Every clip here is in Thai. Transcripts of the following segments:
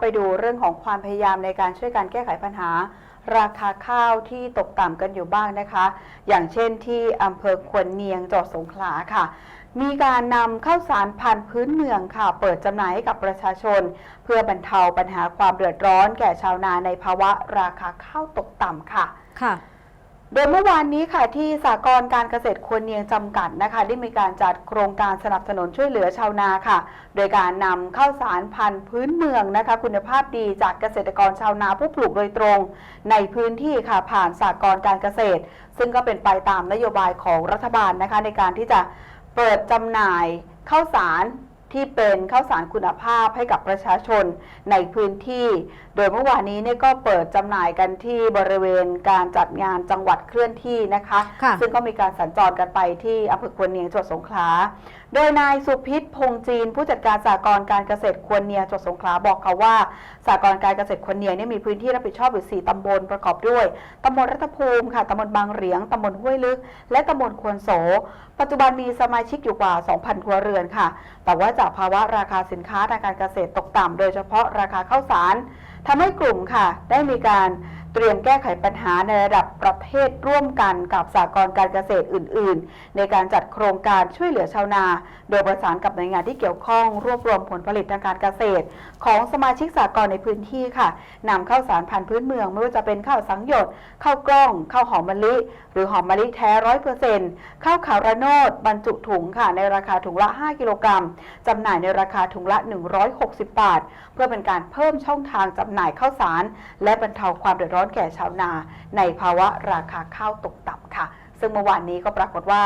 ไปดูเรื่องของความพยายามในการช่วยการแก้ไขปัญหา ราคาข้าวที่ตกต่ำกันอยู่บ้างนะคะ อย่างเช่นที่อำเภอควนเนียงจังหวัดสงขลาค่ะ มีการนำข้าวสารพันธุ์พื้นเมืองค่ะ เปิดจำหน่ายให้กับประชาชน เพื่อบรรเทาปัญหาความเดือดร้อนแก่ชาวนาในภาวะราคาข้าวตกต่ำค่ะ ค่ะ โดยเมื่อวานนี้ค่ะที่สากลการเกษตรควรเนียงจำกัดนะคะ ได้มีการจัดโครงการสนับสนุนช่วยเหลือชาวนาค่ะ โดยการนำข้าวสารพันธุ์พื้นเมืองนะคะ คุณภาพดีจากเกษตรกรชาวนาผู้ปลูกโดยตรง ในพื้นที่ค่ะผ่านสากลการเกษตร ซึ่งก็เป็นไปตามนโยบายของรัฐบาลนะคะ ในการที่จะเปิดจำหน่ายข้าวสาร ที่เป็นข้าวสารคุณภาพให้กับประชาชนในพื้นที่ โดยเมื่อวานนี้เนี่ยก็เปิดจำหน่ายกันที่บริเวณการจัดงานจังหวัดเคลื่อนที่นะคะ ค่ะ ซึ่งก็มีการสัญจรกันไปที่อำเภอควนเนียงจังหวัดสงขลา โดยนายสุพิษพงษ์จีน ผู้จัดการสากลการเกษตรควรเนียงจังหวัดสงขลาบอกค่ะว่าสากลการเกษตรควรเนียงเนี่ยมีพื้นที่รับผิดชอบอยู่ 4 ตำบลประกอบด้วย ตำบลรัตภูมิค่ะ ตำบลบางเหรียง ตำบลห้วยลึก และตำบลควนโส ปัจจุบันมีสมาชิกอยู่กว่า 2,000 ครัวเรือนค่ะ แต่ว่าจากภาวะราคาสินค้าทางการเกษตรตกต่ำโดยเฉพาะราคาข้าวสารทำให้กลุ่มค่ะ ได้มีการ เตรียมแก้ไขปัญหาในระดับประเทศร่วมกันกับสากลการเกษตรอื่น ๆ ในการจัดโครงการช่วยเหลือชาวนา โดยประสานกับหน่วยงานที่เกี่ยวข้อง รวบรวมผลผลิตทางการเกษตร ของสมาชิกสากลในพื้นที่ค่ะนำข้าวสารพันธุ์พื้นเมืองไม่ว่าจะเป็นข้าวสังหยดข้าวกล้องข้าวหอมมะลิ หรือหอมมะลิแท้ร้อยเปอร์เซ็นต์ข้าวขาวระโนดบรรจุถุงค่ะ ในราคาถุงละ 5 กิโลกรัมจำหน่ายในราคาถุงละ 160 บาท เพื่อเป็นการเพิ่มช่องทางจำหน่ายข้าวสาร และบรรเทาความเดือดร้อนแก่ชาวนาในภาวะราคาข้าวตกต่ำค่ะ ซึ่งเมื่อวานนี้ก็ปรากฏว่า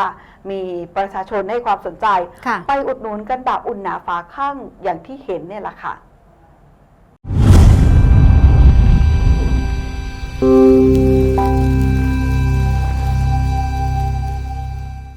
มีประชาชนให้ความสนใจค่ะไปอุดหนุนกันแบบอุ่นหนาฝาข้างอย่างที่เห็นเนี่ยแหละค่ะ